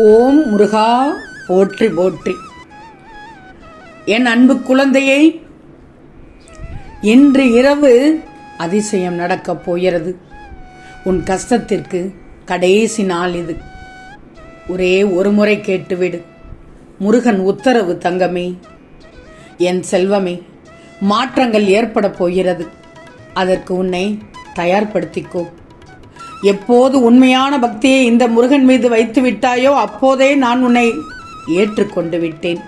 ஓம் முருகா போற்றி போற்றி. என் அன்பு குழந்தையை இன்று இரவு அதிசயம் நடக்கப் போகிறது. உன் கஷ்டத்திற்கு கடைசி நாள் இது. ஒரே ஒரு முறை கேட்டுவிடு. முருகன் உத்தரவு தங்கமே. என் செல்வமே மாற்றங்கள் ஏற்பட போகிறது. அதற்கு உன்னை தயார்படுத்திக்கோ. எப்போது உண்மையான பக்தியை இந்த முருகன் மீது வைத்து விட்டாயோ அப்போதே நான் உன்னை ஏற்றுக்கொண்டு விட்டேன்.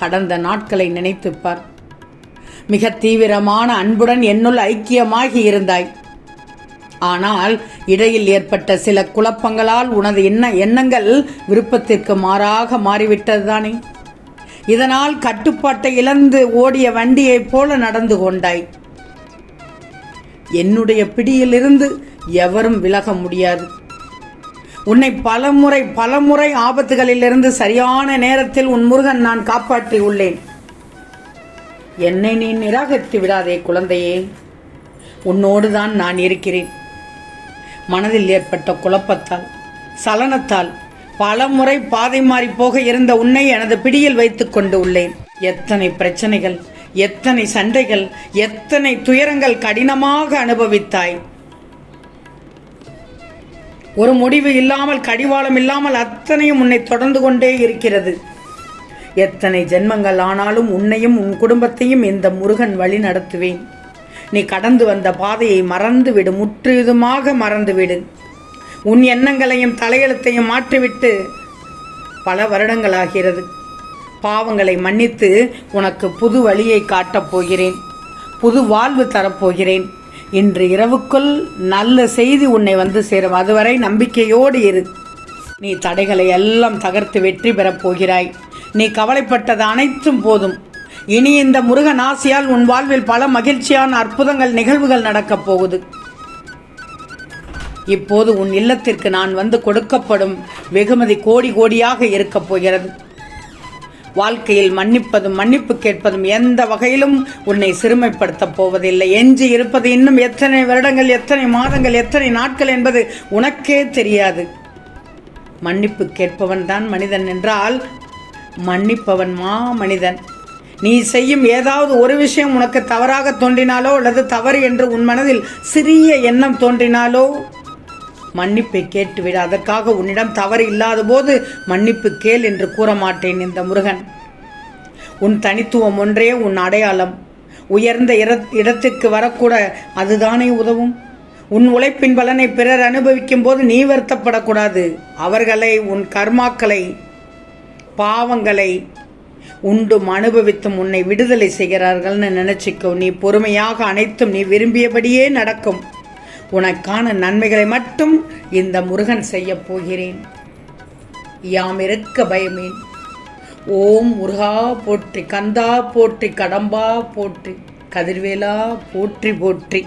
கடந்த நாட்களை நினைத்துப்பார் மிக தீவிரமான அன்புடன் என்னுள் ஐக்கியமாகி இருந்தாய். ஆனால் இடையில் ஏற்பட்ட சில குழப்பங்களால் உனது எண்ண எண்ணங்கள் விருப்பத்திற்கு மாறாக மாறிவிட்டதுதானே இதனால் கட்டுப்பாட்டை இழந்து ஓடிய வண்டியைப் போல நடந்து கொண்டாய். என்னுடைய பிடியிலிருந்து எவரும் விலக முடியாது. உன்னை பலமுறை பலமுறை ஆபத்துகளிலிருந்து சரியான நேரத்தில் உன் முருகன் நான் காப்பாற்றி உள்ளேன். என்னை நீ நிராகரித்து விடாதே குழந்தையே. உன்னோடு தான் நான் இருக்கிறேன். மனதில் ஏற்பட்ட குழப்பத்தால் சலனத்தால் பலமுறை பாதை மாறி போக இருந்த உன்னை எனது பிடியில் வைத்துக் கொண்டு உள்ளேன். எத்தனை பிரச்சனைகள் எத்தனை சண்டைகள் எத்தனை துயரங்கள் கடினமாக அனுபவித்தாய். ஒரு முடிவு இல்லாமல் கடிவாளம் இல்லாமல் அத்தனையும் உன்னை தொடர்ந்து கொண்டே இருக்கிறது. எத்தனை ஜென்மங்கள் ஆனாலும் உன்னையும் உன் குடும்பத்தையும் இந்த முருகன் வழி நடத்துவேன். நீ கடந்து வந்த பாதையை மறந்துவிடு முற்றிலுமாக மறந்துவிடு உன் எண்ணங்களையும் தலையெழுத்தையும் மாற்றிவிட்டு பல வருடங்களாகிறது. பாவங்களை மன்னித்து உனக்கு புது வழியை காட்டப் போகிறேன். புது வாழ்வு தரப்போகிறேன் இன்று இரவுக்குள் நல்ல செய்தி உன்னை வந்து சேரும். அதுவரை நம்பிக்கையோடு இரு. நீ தடைகளை எல்லாம் தகர்த்து வெற்றி பெறப் போகிறாய். நீ கவலைப்பட்டது அனைத்தும் போதும். இனி இந்த முருகன் ஆசையால் உன் வாழ்வில் பல மகிழ்ச்சியான அற்புதங்கள் நிகழ்வுகள் நடக்கப் போகுது. இப்போது உன் இல்லத்திற்கு நான் வந்து கொடுக்கப்படும் வெகுமதி கோடி கோடியாக இருக்கப் போகிறது. வாழ்க்கையில் மன்னிப்பதும் மன்னிப்பு கேட்பதும் எந்த வகையிலும் உன்னை சிறுமைப்படுத்தப் போவதில்லை. எஞ்சி இருப்பது இன்னும் எத்தனை வருடங்கள் எத்தனை மாதங்கள் எத்தனை நாட்கள் என்பது உனக்கே தெரியாது. மன்னிப்பு கேட்பவன் தான் மனிதன் என்றால் மன்னிப்பவன் மா மனிதன். நீ செய்யும் ஏதாவது ஒரு விஷயம் உனக்கு தவறாக தோன்றினாலோ அல்லது தவறு என்று உன் மனதில் சிறிய எண்ணம் தோன்றினாலோ மன்னிப்பை கேட்டுவிடு. அதற்காக உன்னிடம் தவறு இல்லாத போது மன்னிப்பு கேள் என்று கூற மாட்டேன் இந்த முருகன். உன் தனித்துவம் ஒன்றே உன் அடையாளம். உயர்ந்த இர- இடத்திற்கு வரக்கூட அதுதானே உதவும். உன் உழைப்பின் பலனை பிறர் அனுபவிக்கும் போது நீ வருத்தப்படக்கூடாது. அவர்களை உன் கர்மாக்களை பாவங்களை உண்டும் அனுபவித்தும் உன்னை விடுதலை செய்கிறார்கள்னு நினச்சிக்கோ. நீ பொறுமையாக அனைத்தும் நீ விரும்பியபடியே நடக்கும். உனக்கான நன்மைகளை மட்டும் இந்த முருகன் செய்யப் போகிறேன். யாம் இருக்க பயமேன். ஓம் முருகா போற்றி கந்தா போற்றி கடம்பா போற்றி கதிர்வேலா போற்றி போற்றி.